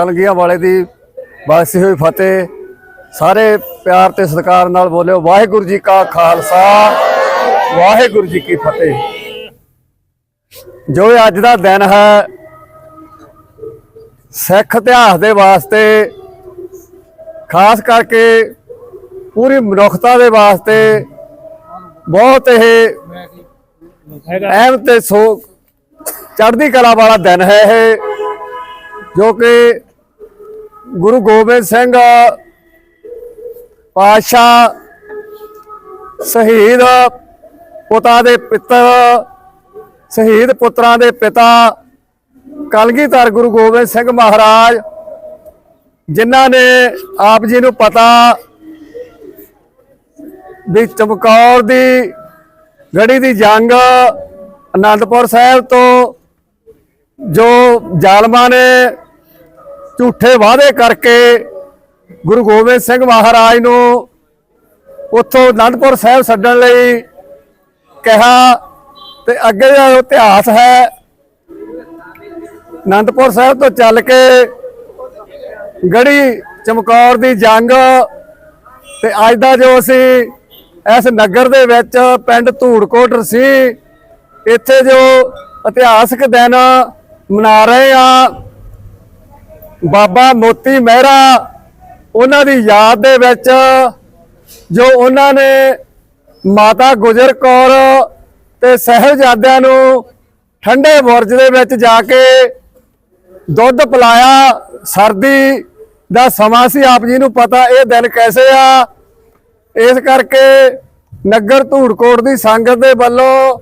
ਕਲਗੀਆਂ ਵਾਲੇ ਦੀ ਵਾਸੀ ਹੋਈ ਫਤਿਹ। ਸਾਰੇ ਪਿਆਰ ਤੇ ਸਤਿਕਾਰ ਨਾਲ ਬੋਲਿਓ, ਵਾਹਿਗੁਰੂ ਜੀ ਕਾ ਖਾਲਸਾ, ਵਾਹਿਗੁਰੂ ਜੀ ਕੀ ਫਤਿਹ। ਜੋ ਅੱਜ ਦਾ ਦਿਨ ਹੈ, ਸਿੱਖ ਇਤਿਹਾਸ ਦੇ ਵਾਸਤੇ, ਖਾਸ ਕਰਕੇ ਪੂਰੀ ਮਨੁੱਖਤਾ ਦੇ ਵਾਸਤੇ ਬਹੁਤ ਇਹ ਅਹਿਮ ਤੇ ਸੋ, ਚੜ੍ਹਦੀ ਕਲਾ ਵਾਲਾ ਦਿਨ ਹੈ ਇਹ, ਜੋ ਕਿ ਗੁਰੂ ਗੋਬਿੰਦ ਸਿੰਘ ਪਾਤਸ਼ਾਹ ਸ਼ਹੀਦ ਪੁੱਤਾਂ ਦੇ ਪਿੱਤਰ, ਸ਼ਹੀਦ ਪੁੱਤਰਾਂ ਦੇ ਪਿਤਾ ਕਲਗੀਧਰ ਗੁਰੂ ਗੋਬਿੰਦ ਸਿੰਘ ਮਹਾਰਾਜ, ਜਿਨ੍ਹਾਂ ਨੇ ਆਪ ਜੀ ਨੂੰ ਪਤਾ ਵੀ ਚਮਕੌਰ ਦੀ ਗੜੀ ਦੀ ਜੰਗ ਅਨੰਦਪੁਰ ਸਾਹਿਬ ਤੋਂ ਜੋ ਜ਼ਾਲਮਾਂ ਨੇ ਝੂਠੇ ਵਾਅਦੇ ਕਰਕੇ ਗੁਰੂ ਗੋਬਿੰਦ ਸਿੰਘ ਮਹਾਰਾਜ ਨੂੰ ਉੱਥੋਂ ਅਨੰਦਪੁਰ ਸਾਹਿਬ ਛੱਡਣ ਲਈ ਕਿਹਾ ਤੇ ਅੱਗੇ ਦਾ ਇਤਿਹਾਸ ਹੈ, ਅਨੰਦਪੁਰ ਸਾਹਿਬ ਤੋਂ ਚੱਲ ਕੇ ਗੜੀ ਚਮਕੌਰ ਦੀ ਜੰਗ ਤੇ ਅੱਜ ਦਾ ਜੋ ਅਸੀਂ ਇਸ ਨਗਰ ਦੇ ਵਿੱਚ ਪਿੰਡ ਧੂੜਕੋਟ ਸੀ ਇੱਥੇ ਜੋ ਇਤਿਹਾਸਕ ਦਿਨ ਮਨਾ ਰਹੇ ਆ ਬਾਬਾ ਮੋਤੀ ਮਹਿਰਾ, ਉਹਨਾਂ ਦੀ ਯਾਦ ਦੇ ਵਿੱਚ ਜੋ ਉਹਨਾਂ ਨੇ ਮਾਤਾ ਗੁਜਰ ਕੌਰ ਤੇ ਸਹਿਬਜ਼ਾਦਿਆਂ ਨੂੰ ਠੰਡੇ ਬੁਰਜ ਦੇ ਵਿੱਚ ਜਾ ਕੇ ਦੁੱਧ ਪਿਲਾਇਆ, ਸਰਦੀ ਦਾ ਸਮਾਂ ਸੀ, ਆਪ ਜੀ ਨੂੰ ਪਤਾ ਇਹ ਦਿਨ ਕੈਸੇ ਆ। ਇਸ ਕਰਕੇ ਨਗਰ ਧੂੜਕੋਟ ਦੀ ਸੰਗਤ ਦੇ ਵੱਲੋਂ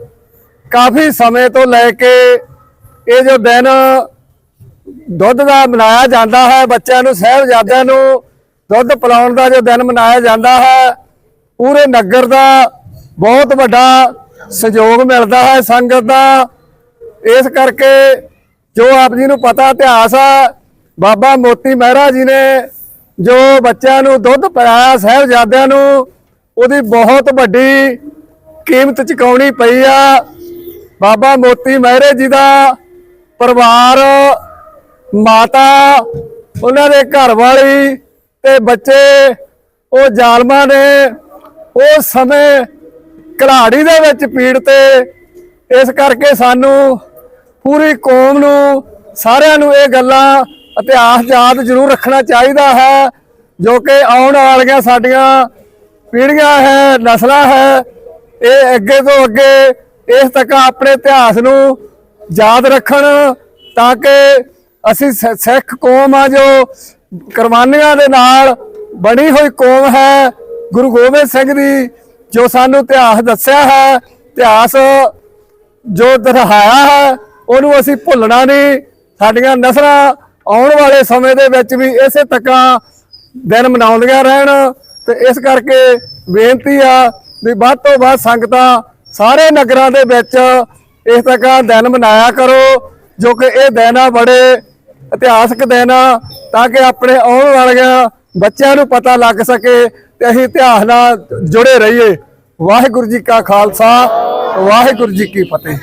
ਕਾਫੀ ਸਮੇਂ ਤੋਂ ਲੈ ਕੇ ਇਹ ਜੋ ਦਿਨ ਦੁੱਧ ਦਾ ਮਨਾਇਆ ਜਾਂਦਾ ਹੈ, ਬੱਚਿਆਂ ਨੂੰ, ਸਹਿਬਜ਼ਾਦਿਆਂ ਨੂੰ ਦੁੱਧ ਪਿਲਾਉਣ ਦਾ ਜੋ ਦਿਨ ਮਨਾਇਆ ਜਾਂਦਾ ਹੈ, ਪੂਰੇ ਨਗਰ ਦਾ ਬਹੁਤ ਵੱਡਾ ਸਹਿਯੋਗ ਮਿਲਦਾ ਹੈ ਸੰਗਤ ਦਾ। ਇਸ ਕਰਕੇ ਜੋ ਆਪ ਜੀ ਨੂੰ ਪਤਾ ਇਤਿਹਾਸ ਆ, ਬਾਬਾ ਮੋਤੀ ਮਹਿਰਾ ਜੀ ਨੇ ਜੋ ਬੱਚਿਆਂ ਨੂੰ ਦੁੱਧ ਪਿਲਾਇਆ, ਸਹਿਬਜ਼ਾਦਿਆਂ ਨੂੰ, ਉਹਦੀ ਬਹੁਤ ਵੱਡੀ ਕੀਮਤ ਚੁਕਾਉਣੀ ਪਈ ਆ। ਬਾਬਾ ਮੋਤੀ ਮਹਿਰੇ ਜੀ ਦਾ ਪਰਿਵਾਰ ਮਾਤਾ, ਉਹਨਾਂ ਦੇ ਘਰ ਵਾਲੀ ਤੇ ਬੱਚੇ, ਉਹ ਜ਼ਾਲਮਾਂ ਨੇ, ਉਹ ਸਮੇਂ ਕਲਾੜੀ ਦੇ ਵਿੱਚ ਪੀੜਤੇ। ਇਸ ਕਰਕੇ ਸਾਨੂੰ ਪੂਰੀ ਕੌਮ ਨੂੰ, ਸਾਰਿਆਂ ਨੂੰ ਇਹ ਗੱਲਾਂ ਇਤਿਹਾਸ ਯਾਦ ਜ਼ਰੂਰ ਰੱਖਣਾ ਚਾਹੀਦਾ ਹੈ, ਜੋ ਕਿ ਆਉਣ ਵਾਲੀਆਂ ਸਾਡੀਆਂ ਪੀੜ੍ਹੀਆਂ ਹੈ, ਨਸਲਾਂ ਹੈ, ਇਹ ਅੱਗੇ ਤੋਂ ਅੱਗੇ ਇਸ ਤੱਕ ਆਪਣੇ ਇਤਿਹਾਸ ਨੂੰ ਯਾਦ ਰੱਖਣ ਤਾਂ ਕਿ ਅਸੀਂ ਸ- ਸਿੱਖ ਕੌਮ ਆ ਜੋ ਕੁਰਬਾਨੀਆਂ ਦੇ ਨਾਲ ਬਣੀ ਹੋਈ ਕੌਮ ਹੈ, ਗੁਰੂ ਗੋਬਿੰਦ ਸਿੰਘ ਦੀ ਜੋ ਸਾਨੂੰ ਇਤਿਹਾਸ ਦੱਸਿਆ ਹੈ, ਇਤਿਹਾਸ ਜੋ ਦਿਖਾਇਆ ਹੈ, ਉਹਨੂੰ ਅਸੀਂ ਭੁੱਲਣਾ ਨਹੀਂ। ਸਾਡੀਆਂ ਨਸਲਾਂ ਆਉਣ ਵਾਲੇ ਸਮੇਂ ਦੇ ਵਿੱਚ ਵੀ ਇਸੇ ਤੱਕਾਂ ਦਿਨ ਮਨਾਉਂਦੀਆਂ ਰਹਿਣ। ਤੇ ਇਸ ਕਰਕੇ ਬੇਨਤੀ ਆ ਵੀ ਵੱਧ ਤੋਂ ਵੱਧ ਸੰਗਤਾਂ ਸਾਰੇ ਨਗਰਾਂ ਦੇ ਵਿੱਚ ਇਸ ਤੱਕ ਦਿਨ ਮਨਾਇਆ ਕਰੋ, ਜੋ ਕਿ ਇਹ ਦਿਨ ਆ ਬੜੇ ਇਤਿਹਾਸਕ ਦਿਨ ਆ, ਤਾਂ ਕਿ ਆਪਣੇ ਆਉਣ ਵਾਲੀਆਂ ਬੱਚਿਆਂ ਨੂੰ ਪਤਾ ਲੱਗ ਸਕੇ ਤੇ ਅਸੀਂ ਇਤਿਹਾਸ ਨਾਲ ਜੁੜੇ ਰਹੀਏ। ਵਾਹਿਗੁਰੂ ਜੀ ਕਾ ਖਾਲਸਾ, ਵਾਹਿਗੁਰੂ ਜੀ ਕੀ ਫਤਿਹ।